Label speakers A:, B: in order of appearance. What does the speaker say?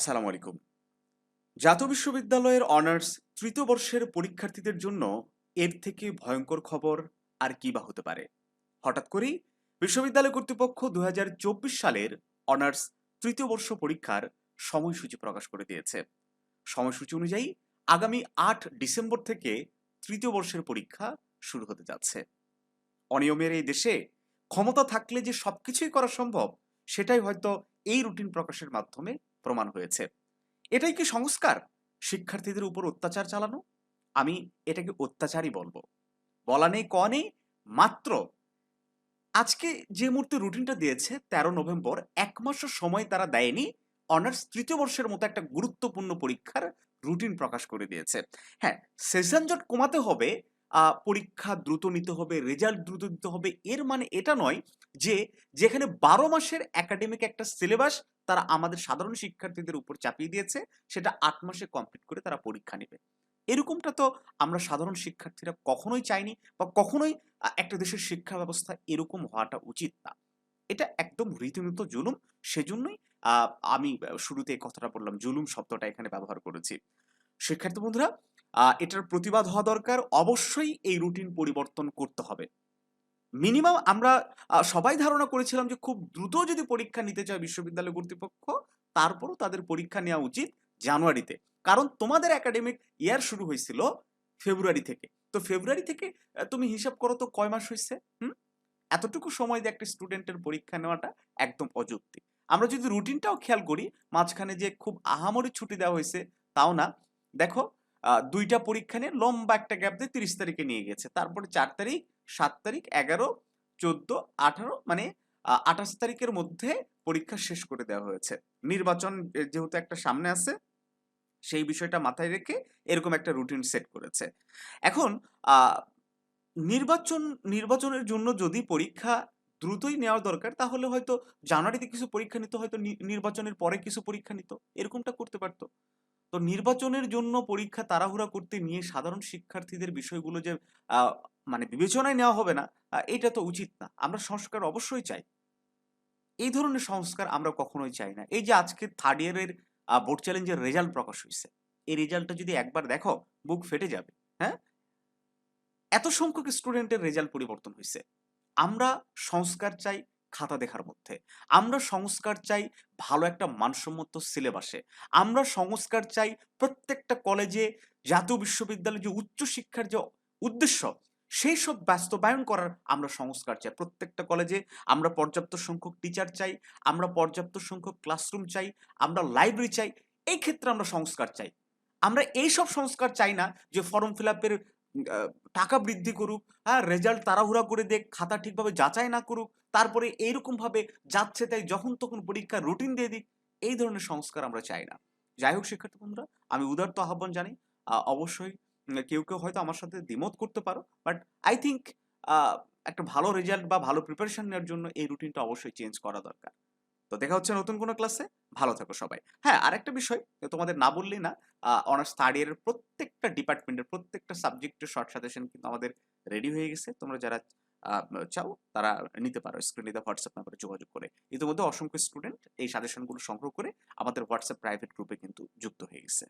A: আসসালামু আলাইকুম। জাতীয় বিশ্ববিদ্যালয়ের অনার্স তৃতীয় বর্ষের পরীক্ষার্থীদের জন্য এর থেকে ভয়ঙ্কর খবর আর কি বা হতে পারে? হঠাৎ করেই বিশ্ববিদ্যালয় কর্তৃপক্ষ দু সালের অনার্স তৃতীয় বর্ষ পরীক্ষার সময়সূচি প্রকাশ করে দিয়েছে। সময়সূচি অনুযায়ী আগামী আট ডিসেম্বর থেকে তৃতীয় বর্ষের পরীক্ষা শুরু হতে যাচ্ছে। অনিয়মের এই দেশে ক্ষমতা থাকলে যে সবকিছুই করা সম্ভব, সেটাই হয়তো এই রুটিন প্রকাশের মাধ্যমে প্রমাণ হয়েছে। এটাই কি সংস্কার? শিক্ষার্থীদের উপর অত্যাচার চালানো? আমি এটাকে অত্যাচারই বলব। বলা নেই, ক নেই, মাত্র আজকে যে মুহূর্তে রুটিনটা দিয়েছে, তেরো নভেম্বর, এক মাসও সময় তারা দেয়নি, অনার্স তৃতীয় বর্ষের মতো একটা গুরুত্বপূর্ণ পরীক্ষার রুটিন প্রকাশ করে দিয়েছে। হ্যাঁ সেশন জট কমাতে হবে পরীক্ষা দ্রুত নিতে হবে, রেজাল্ট দ্রুত দিতে হবে। এর মানে এটা নয় যে যেখানে বারো মাসের একাডেমিক একটা সিলেবাস তারা আমাদের সাধারণ শিক্ষার্থীদের উপর চাপিয়ে দিয়েছে, সেটা আট মাসে কমপ্লিট করে তারা পরীক্ষা নেবে। এরকমটা তো আমরা সাধারণ শিক্ষার্থীরা কখনোই চাইনি বা কখনোই একটা দেশের শিক্ষা ব্যবস্থা এরকম হওয়াটা উচিত না। এটা একদম রীতিমতো জুলুম। সেজন্যই আমি শুরুতে কথাটা বললাম, জুলুম শব্দটা এখানে ব্যবহার করেছি। শিক্ষার্থী বন্ধুরা এটার প্রতিবাদ হওয়া দরকার। অবশ্যই এই রুটিন পরিবর্তন করতে হবে। মিনিমাম আমরা সবাই ধারণা করেছিলাম যে খুব দ্রুত যদি পরীক্ষা নিতে চায় বিশ্ববিদ্যালয় কর্তৃপক্ষ, তারপরও তাদের পরীক্ষা নেওয়া উচিত জানুয়ারিতে। কারণ তোমাদের একাডেমিক ইয়ার শুরু হয়েছিল ফেব্রুয়ারি থেকে। তো ফেব্রুয়ারি থেকে তুমি হিসাব করো তো কয় মাস হয়েছে? হুম? এতটুকু সময় দিয়ে একটা স্টুডেন্টের পরীক্ষা নেওয়াটা একদম অযৌক্তিক আমরা যদি রুটিনটাও খেয়াল করি, মাঝখানে যে খুব আহামরি ছুটি দেওয়া হয়েছে, তাও না। দেখো দুইটা পরীক্ষা নিয়ে লম্বা একটা গ্যাপ দিয়ে তিরিশ তারিখে নিয়ে গেছে। তারপরে চার তারিখ, সাত তারিখ, এগারো, চোদ্দ, আঠারো মানে আঠাশ তারিখের মধ্যে পরীক্ষা শেষ করে দেওয়া হয়েছে। নির্বাচন যেহেতু একটা সামনে আছে, সেই বিষয়টা মাথায় রেখে এরকম একটা রুটিন সেট করেছে। এখন নির্বাচন, নির্বাচনের জন্য যদি পরীক্ষা দ্রুতই নেওয়া দরকার, তাহলে হয়তো জানুয়ারিতে কিছু পরীক্ষা নিত, হয়তো নির্বাচনের পরে কিছু পরীক্ষা নিত, এরকমটা করতে পারতো। তো নির্বাচনের জন্য পরীক্ষা তাড়াহুড়া করতে নিয়ে সাধারণ শিক্ষার্থীদের বিষয়গুলো যে মানে বিবেচনায় নেওয়া হবে না এটা তো উচিত না। আমরা সংস্কার অবশ্যই চাই। এই ধরনের সংস্কার আমরা কখনোই চাই না। এই যে আজকে থার্ড ইয়ারের বোর্ড চ্যালেঞ্জের রেজাল্ট প্রকাশ হয়েছে এই রেজাল্টটা যদি একবার দেখো, বুক ফেটে যাবে হ্যাঁ? এত সংখ্যক স্টুডেন্টের রেজাল্ট পরিবর্তন হয়েছে আমরা সংস্কার চাই খাতা দেখার মধ্যে। আমরা সংস্কার চাই ভালো একটা মানসম্মত সিলেবাসে। আমরা সংস্কার চাই প্রত্যেকটা কলেজে জাতীয় বিশ্ববিদ্যালয়ে যে উচ্চশিক্ষার যে উদ্দেশ্য, সেই সব বাস্তবায়ন করার আমরা সংস্কার চাই। প্রত্যেকটা কলেজে আমরা পর্যাপ্ত সংখ্যক টিচার চাই, আমরা পর্যাপ্ত সংখ্যক ক্লাসরুম চাই, আমরা লাইব্রেরি চাই, এই ক্ষেত্রে আমরা সংস্কার চাই। আমরা এই সব সংস্কার চাই না যে ফর্ম ফিল আপের টাকা বৃদ্ধি করুক হ্যাঁ রেজাল্ট তাড়াহুড়া করে দেখ খাতা ঠিকভাবে যাচাই না করুক তারপরে এইরকম ভাবে যাচ্ছে তাই যখন তখন পরীক্ষার রুটিন দিয়ে দিক এই ধরনের সংস্কার আমরা চাই না। যাই হোক শিক্ষার্থী বন্ধুরা আমি উদারত আহ্বান আহ, অবশ্যই কেউ কেউ হয়তো আমার সাথে দ্বিমত করতে পারো বাট আই থিঙ্ক একটা ভালো রেজাল্ট বা ভালো প্রিপারেশন নেওয়ার জন্য এই রুটিনটা অবশ্যই চেঞ্জ করা দরকার। তো দেখা হচ্ছে নতুন কোনো ক্লাসে ভালো থাকো সবাই। হ্যাঁ আরেকটা বিষয় তোমাদের না বললেই না অনার্স থার্ড ইয়ারের প্রত্যেকটা ডিপার্টমেন্টের প্রত্যেকটা সাবজেক্টের শর্ট সাজেশন কিন্তু আমাদের রেডি হয়ে গেছে। তোমরা যারা চাও, তারা নিতে পারো। স্ক্রিনে দেওয়া হোয়াটসঅ্যাপ নাম্বারে যোগাযোগ করে। ইতিমধ্যে অসংখ্য স্টুডেন্ট এই সাজেশনগুলো সংগ্রহ করে আমাদের হোয়াটসঅ্যাপ প্রাইভেট গ্রুপে কিন্তু যুক্ত হয়ে গেছে।